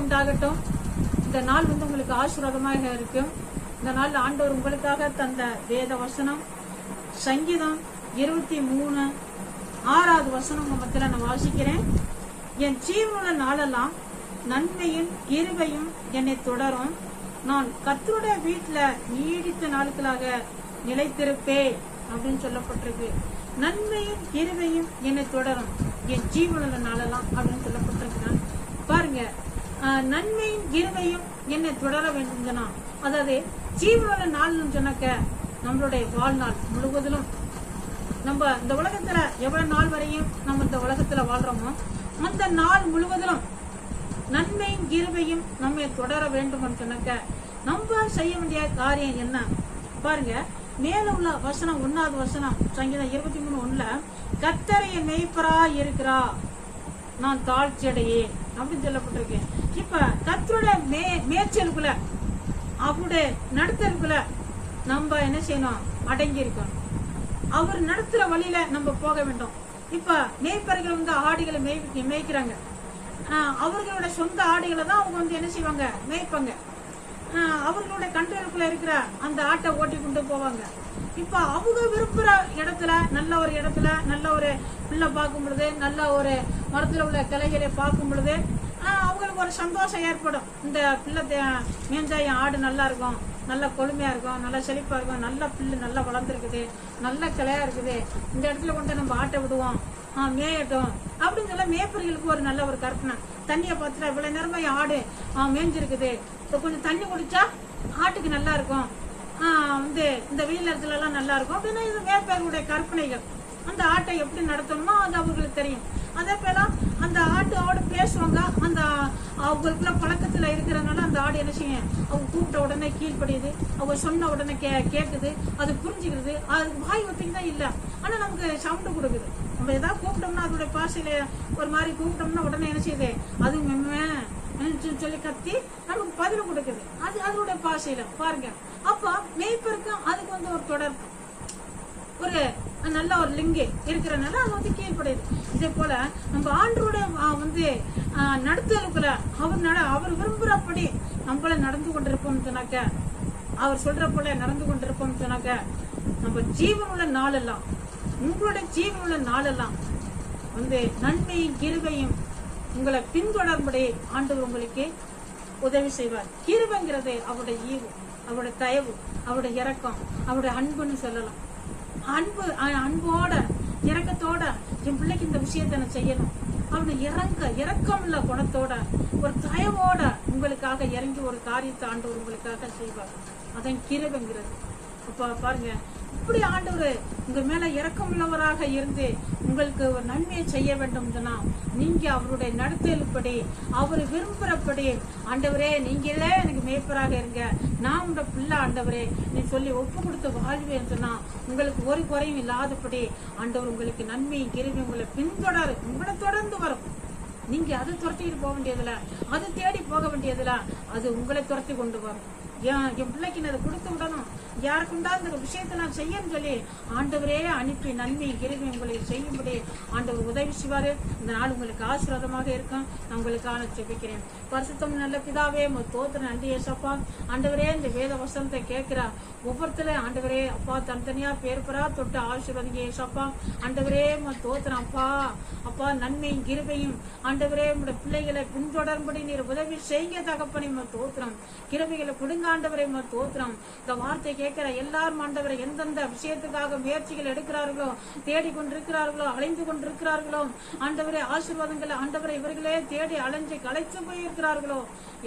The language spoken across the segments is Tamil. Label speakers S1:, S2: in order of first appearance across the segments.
S1: உண்டாகட்டும். இந்த நாள் வந்து உங்களுக்கு ஆசீர்வாதமாக இருக்கும். இந்த நாள் ஆண்டவர் உங்களுக்காக தந்த வேத வசனம் சங்கீதம் இருபத்தி மூணு ஆறாவது வசனம் உங்க மத்தியில நான் வாசிக்கிறேன். என் ஜீவனுள்ள நாளெல்லாம் நன்மையும் இருவையும் என்னை தொடரும். நான் கத்தருடைய வீட்டுல நீடித்த நாட்களாக நிலைத்திருப்பேன் அப்படின்னு சொல்லப்பட்டிருக்கு. நன்மையும் இருவையும் என்னை தொடரும். என் ஜீவனுள்ள நாளெல்லாம் அப்படின்னு சொல்லப்பட்டிருக்கு. பாருங்க நன்மையும் கிருபையும் என்னை தொடர வேண்டும் சொன்னா அதாவது ஜீவனுள்ள நாள்னு சொன்னாக்க நம்மளுடைய வாழ்நாள் முழுவதிலும். நம்ம இந்த உலகத்துல எவ்வளவு நாள் வரையும் நம்ம இந்த உலகத்துல வாழ்றோமோ அந்த நாள் முழுவதிலும் நன்மையும் கிருபையும் நம்மை தொடர வேண்டும் சொன்னாக்க நம்ம செய்ய வேண்டிய காரியம் என்ன? பாருங்க மேல உள்ள வசனம் ஒன்னாவது வசனம் சங்கீதம் இருபத்தி மூணு ஒண்ணுல கத்தரைய மெய்ப்பரா இருக்கிறா நான் தாழ்ச்சி அப்படின்னு சொல்லப்பட்டிருக்கேன் இப்ப கத்தருடைய மே மேய்ச்சலுக்குள்ள அவருடைய நடத்தலுக்குள்ள நம்ம என்ன செய்யணும்? அடங்கி இருக்கணும் அவர் நடத்துற வழியில நம்ம போக வேண்டும். இப்ப மேய்ப்பர்கள் வந்து ஆடுகளை மேய் மேய்க்கிறாங்க. ஆஹ் அவர்களோட சொந்த ஆடுகளை தான் அவங்க வந்து என்ன செய்வாங்க? மேய்ப்பாங்க. ஆஹ் அவர்களோட கண்ட்ரோலுக்குள்ள இருக்கிற அந்த ஆட்டை ஓட்டி கொண்டு போவாங்க. இப்ப அவங்க விரும்புற இடத்துல நல்ல ஒரு இடத்துல நல்ல ஒரு பிள்ளை பார்க்கும் பொழுது நல்ல ஒரு மரத்துல உள்ள கிளைகளை பார்க்கும் பொழுது ஆஹ் அவங்களுக்கு ஒரு சந்தோஷம் ஏற்படும். இந்த பிள்ளை தே- என் ஆடு நல்லா இருக்கும் நல்ல கொழுமையா இருக்கும் நல்ல செழிப்பா இருக்கும் நல்ல பில்லு நல்லா வளர்ந்துருக்குது நல்ல கிளையா இருக்குது. இந்த இடத்துல கொண்டு நம்ம ஆட்டை விடுவோம். ஆ மேயட்டும். அப்படின்னு சொல்ல மேய்ப்பர்களுக்கு ஒரு நல்ல ஒரு கற்பனை. தண்ணியை பார்த்துட்டா இவ்வளவு நேரமா ஆடு ஆ மேய்ஞ்சிருக்குது. இப்போ கொஞ்சம் தண்ணி குடிச்சா ஆட்டுக்கு நல்லா இருக்கும். வந்து இந்த வெயில் நல்லா இருக்கும் அப்படின்னா இது வேப்பருடைய கற்பனைகள். அந்த ஆட்டை எப்படி நடத்தணுமோ அது அவங்களுக்கு தெரியும். அதே போல அந்த ஆட்டு ஆடு பேசுவாங்க. அந்த அவங்களுக்குள்ள பழக்கத்தில் இருக்கிறதுனால அந்த ஆடு என்ன செய்யும்? அவங்க கூப்பிட்ட உடனே கீழ்ப்படியுது. அவங்க சொன்ன உடனே கே கேட்குது அது புரிஞ்சுக்கிறது. அது வாய் ஒத்திக்கு தான் இல்லை. ஆனால் நமக்கு சவுண்டு கொடுக்குது. நம்ம எதாவது கூப்பிட்டோம்னா அதோடைய பாசையில ஒரு மாதிரி கூப்பிட்டோம்னா உடனே என்ன செய்யுது? அது மெம்மே சொல்லி கத்தி நமக்கு பதில் கொடுக்குது. அது அதோட பாசையில பாருங்க. அப்ப மெய்ப்பருக்கும் அதுக்கு வந்து ஒரு தொடர்பு. ஒரு நல்ல ஒரு லிங்கு இருக்கிறனால அது வந்து கீழ்படையுது இதே போல நம்ம ஆண்டோட வந்து நடத்தலுக்குள்ள அவர் நட அவர் விரும்புறபடி நம்மள நடந்து கொண்டிருப்போம் சொன்னாக்க அவர் சொல்ற போல நடந்து கொண்டிருப்போம் சொன்னாக்க நம்ம ஜீவனுள்ள நாளெல்லாம் உங்களுடைய ஜீவனுள்ள நாளெல்லாம் வந்து நன்மையும் கிருபையும் உங்களை பின்தொடர்புடைய ஆண்டவர் உங்களுக்கு உதவி செய்வார். கிருபைங்கிறது அவருடைய ஈவு அவருடைய தயவு அவருடைய இறக்கம் அவருடைய அன்புன்னு சொல்லலாம். அன்பு அன்போட இறக்கத்தோட என் பிள்ளைக்கு இந்த விஷயத்தை நான் செய்யணும். அவனை இறங்க இறக்கம் உள்ள குணத்தோட ஒரு தயவோட உங்களுக்காக இறங்கி ஒரு காரியத்தை ஆண்டவர் உங்களுக்காக செய்வார். அதான் கிருபங்கிறது. அப்ப பாருங்க இப்படி ஆண்டவர் உங்க மேல இறக்கமுள்ளவராக இருந்து உங்களுக்கு ஒரு நன்மையை செய்ய வேண்டும் சொன்னா நீங்க அவருடைய நடத்தலுப்படி அவர் விரும்புறப்படி ஆண்டவரே நீங்களே எனக்கு மேய்ப்பராக இருங்க. நான் உங்க பிள்ளை ஆண்டவரே நீ சொல்லி ஒப்பு கொடுத்து வாழ்வேன் சொன்னா உங்களுக்கு ஒரு குறையும் இல்லாதபடி ஆண்டவர் உங்களுக்கு நன்மையும் கிருமி உங்களை பின்தொடர் உங்களை தொடர்ந்து வரும். நீங்க அதை துரத்திட்டு போக வேண்டியதுல அது தேடி போக வேண்டியதுல அது உங்களை துரத்தி கொண்டு வரும். என் பிள்ளைக்கு அதை கொடுத்து விடணும். யாருக்குண்டா இந்த விஷயத்தை நான் செய்யன்னு சொல்லி ஆண்டவரே அனுப்பி நன்மை கிருமி உங்களுக்கு செய்யும்படி ஆண்டவர் உதவி செய்வாரு. இந்த நாள் உங்களுக்கு ஆசீர்வாதமாக இருக்கும். நான் உங்களுக்கான ஜெபிக்கிறேன். பரிசுத்தம் நல்ல பிதாவே உமக்கு தோத்திர நன்றி ஏசப்பா ஆண்டவரே இந்த வேத வசனத்தை கேட்கிறா ஒவ்வொருத்தர ஆண்டவரே அப்பா தனித்தனியா பேர் தொட்டு ஆசீர்வாதிங்க ஏசப்பா ஆண்டவரே உம தோத்திரம் அப்பா அப்பா நன்மையும் கிருபையும். ஆண்டவரே உங்களோட பிள்ளைகளை பின்தொடரும்படி நீர் உதவி செய்ய தகப்பனை உம தோத்திரம். கிருபைகளை கொடுங்க ஆண்டவரை தோத்திரம். இந்த வார்த்தை கேட்கிற எல்லாரும் ஆண்டவரை எந்தெந்த விஷயத்துக்காக முயற்சிகள் எடுக்கிறார்களோ தேடி கொண்டிருக்கிறார்களோ அலைந்து கொண்டிருக்கிறார்களோ ஆண்டவரை ஆசீர்வாதங்களை ஆண்டவரை இவர்களே தேடி அலைஞ்சு களைத்து போயிருக்கிறார்களோ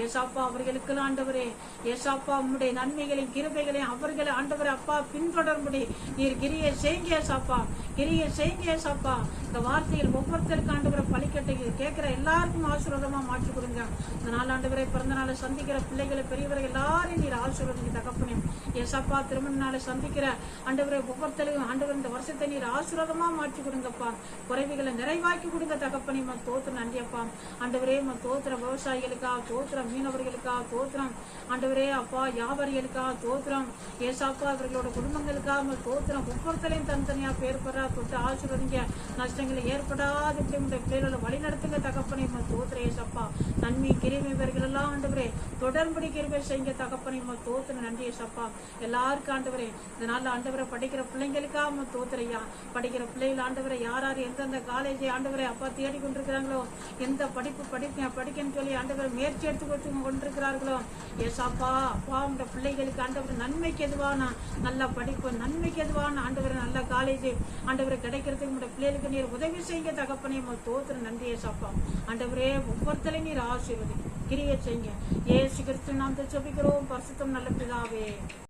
S1: ஏசாப்பா அவர்களுக்கு ஆண்டவரே ஏசாப்பா உம்முடைய நன்மைகளையும் கிருபைகளையும் அவர்களை ஆண்டவரை அப்பா பின்தொடரும்படி. நீர் கிரியை செய்யுங்க ஏசாப்பா கிரியை செய்யுங்க ஏசாப்பா. இந்த வார்த்தையில் ஒவ்வொருத்தருக்கு ஆண்டவரை பழிக்கட்டை கேட்கிற எல்லாருக்கும் ஆசீர்வாதமா மாற்றி கொடுங்க. இந்த நாள் ஆண்டவரை பிறந்த நாளை சந்திக்கிற பிள்ளைகளை பெரியவர்கள் எல்லாரையும் நீர் ஆசீர்வாதம் தகப்பனே. ஏசாப்பா திருமண நாளை சந்திக்கிற ஆண்டவரை ஒவ்வொருத்தலையும் ஆண்டவர் இந்த வருஷத்தை நீர் ஆசீர்வாதமா மாற்றி கொடுங்கப்பா. குறைவுகளை நிறைவாக்கி கொடுங்க தகப்பனே ம தோத்திரம் நன்றியப்பா. ஆண்டவரே ம தோத்திர விவசாயிகளுக்கா தோத்திரம் மீனவர்களுக்கா தோத்திரம் ஆண்டவரே அப்பா யாவரியலுக்கா தோத்திரம் ஏசாப்பா அவர்களோட குடும்பங்களுக்கா உங்க தோத்திரம் ஒவ்வொருத்தலையும் தனித்தனியா பேர் பெறா தொட்டு ஆசீர்வதிங்க. நஷ்டங்களை ஏற்படாத உங்களுடைய பிள்ளைகளை வழி நடத்துங்க தகப்பனை உங்க தோத்திர ஏசப்பா. நன்மை கிரிமை இவர்கள் எல்லாம் ஆண்டவரே தொடர்படி கிருபை செய்யுங்க தகப்பனை உங்க தோத்திர நன்றி ஏசப்பா. எல்லாருக்கும் ஆண்டவரே இந்த நாள்ல ஆண்டவரை படிக்கிற பிள்ளைங்களுக்காக உங்க தோத்துறையா. படிக்கிற பிள்ளைகள் ஆண்டவரை யார் யார் எந்தெந்த காலேஜை ஆண்டவரை அப்பா தேடி கொண்டிருக்கிறாங்களோ எந்த படிப்பு படிக்க படிக்கன்னு சொல்லி ஆண்டவரை முயற்சி எடுத்து கொடுத்து கொண்டிருக்கிறார்களோ ஏசாப்பா அப்பா உங்க பிள்ளைகளுக்கு ஆண்டவர் நன்மைக்கு எதுவான நல்ல படிப்பு நன்மைக்கு எதுவான ஆண்டவர் நல்ல காலேஜ் ஆண்டவரை கிடைக்கிறதுக்கு உங்களுடைய பிள்ளைகளுக்கு நீர் உதவி செய்ய தகப்பனே தோத்துற நன்றி ஏசாப்பா. ஆண்டவரே ஒவ்வொருத்தரையும் நீர் ஆசீர்வதி கிரியை செய்யுங்க. ஏசு கிறிஸ்து நாம் ஜெபிக்கிறோம். பரிசுத்தம் நல்ல பிதாவே.